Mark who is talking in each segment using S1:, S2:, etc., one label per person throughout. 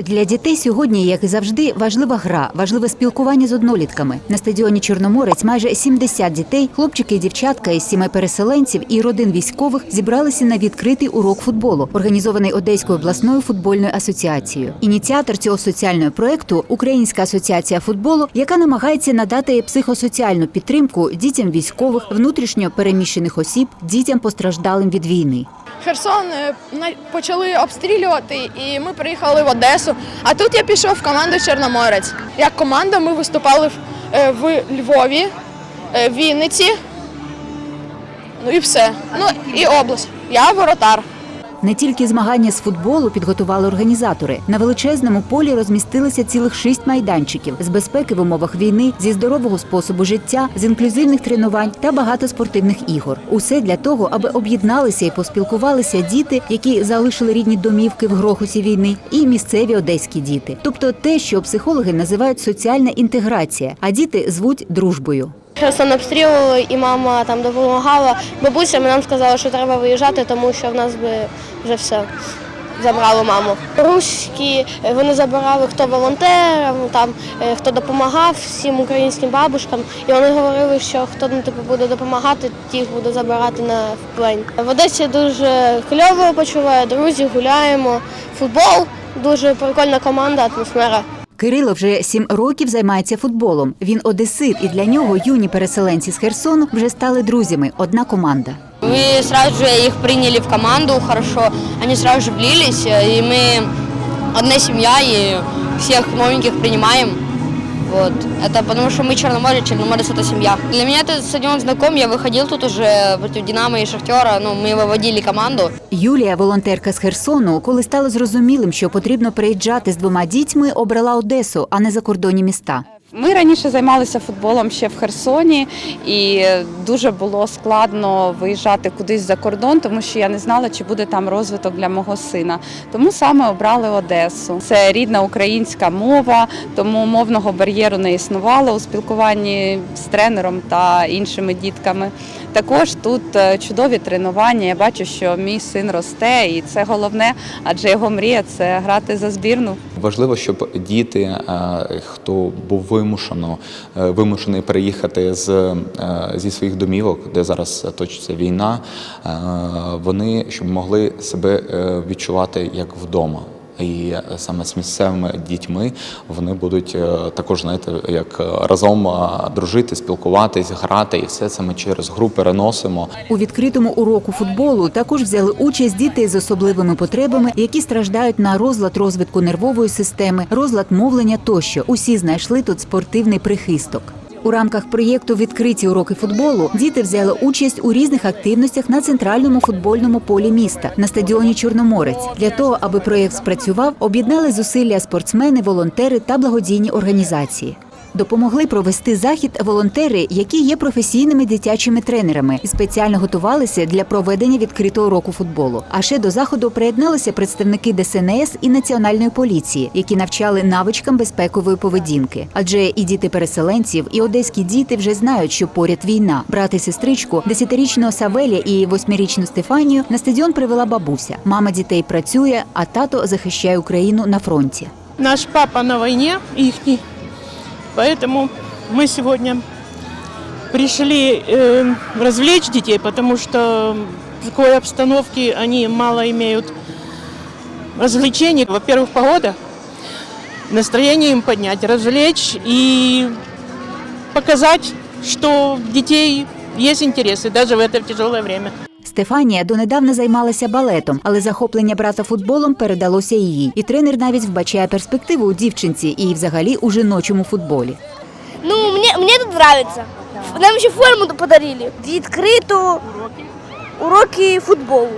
S1: Для дітей сьогодні, як і завжди, важлива гра, важливе спілкування з однолітками. На стадіоні Чорноморець майже 70 дітей, хлопчики і дівчатка із сіми переселенців і родин військових зібралися на відкритий урок футболу, організований Одеською обласною футбольною асоціацією. Ініціатор цього соціального проекту Українська асоціація футболу, яка намагається надати психосоціальну підтримку дітям військових, внутрішньо переміщених осіб, дітям постраждалим від війни.
S2: Херсон е, почали обстрілювати, і ми приїхали в Одесу. А тут я пішов в команду Чорноморець. Як команда ми виступали в, е, Львові, е, Вінниці. Ну і все. Ну і область. Я воротар.
S1: Не тільки змагання з футболу підготували організатори. На величезному полі розмістилися цілих шість майданчиків з безпеки в умовах війни, зі здорового способу життя, з інклюзивних тренувань та багато спортивних ігор. Усе для того, аби об'єдналися і поспілкувалися діти, які залишили рідні домівки в грохоті війни, і місцеві одеські діти. Тобто те, що психологи називають соціальна інтеграція, а діти звуть дружбою.
S3: Херсон обстрілювали, і мама там допомагала. Бабуся нам сказала, що треба виїжджати, тому що в нас би вже все забрало маму. Руські е, вони забирали хто волонтерам, там е, хто допомагав всім українським бабушкам. І вони говорили, що хто ну, типу, буде допомагати, тих буде забирати на в. В Одесі дуже кльово почуває, друзі, гуляємо. Футбол дуже прикольна команда, атмосфера.
S1: Кирило вже сім років займається футболом. Він одесит, і для нього юні переселенці з Херсону вже стали друзями. Одна команда.
S4: Ми сразу же прийняли в команду хорошо, Вони сразу же влились, і ми одна сім'я, і всіх новеньких принимаем. Вот. Это потому что мы Черноморец, Черноморец это семья. Для меня этот стадион знаком, я выходил тут уже против Динамо и Шахтера, ну, мы выводили команду.
S1: Юлія, волонтерка з Херсону, коли стало зрозумілим, що потрібно приїжджати з двома дітьми, обрала Одесу, а не закордонні міста.
S5: Ми раніше займалися футболом ще в Херсоні, і дуже було складно виїжджати кудись за кордон, тому що я не знала, чи буде там розвиток для мого сина. Тому саме обрали Одесу. Це рідна українська мова, тому мовного бар'єру не існувало у спілкуванні з тренером та іншими дітками. Також тут е, чудові тренування. Я бачу, що мій син росте, і це головне, адже його мрія це грати за збірну.
S6: Важливо, щоб діти, е, хто був вимушено е, вимушений переїхати з е, зі своїх домівок, де зараз точиться війна, вони щоб могли себе відчувати як вдома. І саме з місцевими дітьми вони будуть е, також знаєте, як е, разом е, дружити, спілкуватись, грати, і все це ми через гру переносимо.
S1: У відкритому уроку футболу також взяли участь діти з особливими потребами, які страждають на розлад розвитку нервової системи, розлад мовлення тощо. Усі знайшли тут спортивний прихисток. У рамках проєкту Відкриті уроки футболу діти взяли участь у різних активностях на центральному футбольному полі міста на стадіоні Чорноморець. Для того, аби проєкт спрацював, об'єднали зусилля спортсмени, волонтери та благодійні організації. Допомогли провести захід волонтери, які є професійними дитячими тренерами і спеціально готувалися для проведення відкритого року футболу. А ще до заходу приєдналися представники ДСНС і національної поліції, які навчали навичкам безпекової поведінки. Адже і діти переселенців, і одеські діти вже знають, що поряд війна. Брати сестричку, десятирічного Савеля і восьмирічну Стефанію на стадіон привела бабуся. Мама дітей працює, а тато захищає Україну на фронті.
S7: Наш папа на войне, ихний. Поэтому мы сегодня пришли э, развлечь детей, потому что в такой обстановке они мало имеют развлечений. Во-первых, погода, настроение им поднять, развлечь и показать, что детей есть интересы даже в это тяжелое время.
S1: Стефанія донедавна займалася балетом, але захоплення брата футболом передалося їй. І тренер навіть вбачає перспективу у дівчинці і взагалі у жіночому футболі.
S3: Ну, мне, мне тут нравится. Нам еще форму подарили. Відкрито уроки футболу.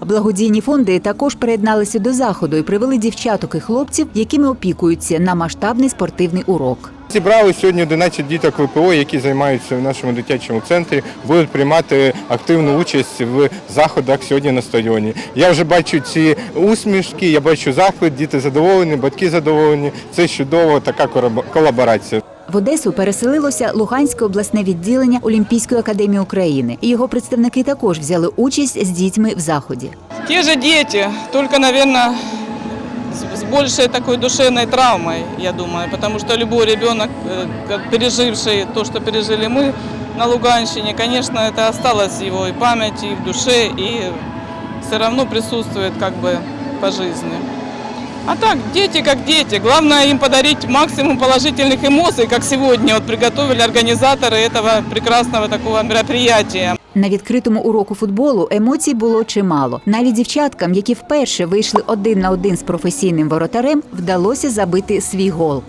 S1: Благодійні фонди також приєдналися до заходу і привели дівчаток і хлопців, якими опікуються на масштабний спортивний урок.
S8: Зібрали сьогодні 11 діток ВПО, які займаються в нашому дитячому центрі, будуть приймати активну участь в заходах сьогодні на стадіоні. Я вже бачу ці усмішки, я бачу захват, діти задоволені, батьки задоволені. Це чудово, така колаборація.
S1: В Одесу переселилося Луганське обласне відділення Олімпійської академії України. І його представники також взяли участь з дітьми в заході.
S9: Те же дети, только, наверное, с, с большей такой душевной травмой, я думаю, потому что любой ребенок, э, как переживший то, что пережили мы на Луганщине, конечно, это осталось в его и памяти, и в душе, и все равно присутствует как бы по жизни. А так, дети как дети. Главное им подарить максимум положительных эмоций, как сегодня вот приготовили организаторы этого прекрасного такого мероприятия.
S1: На відкритому уроку футболу емоцій було чимало. Навіть дівчаткам, які вперше вийшли один на один з професійним воротарем, вдалося забити свій гол.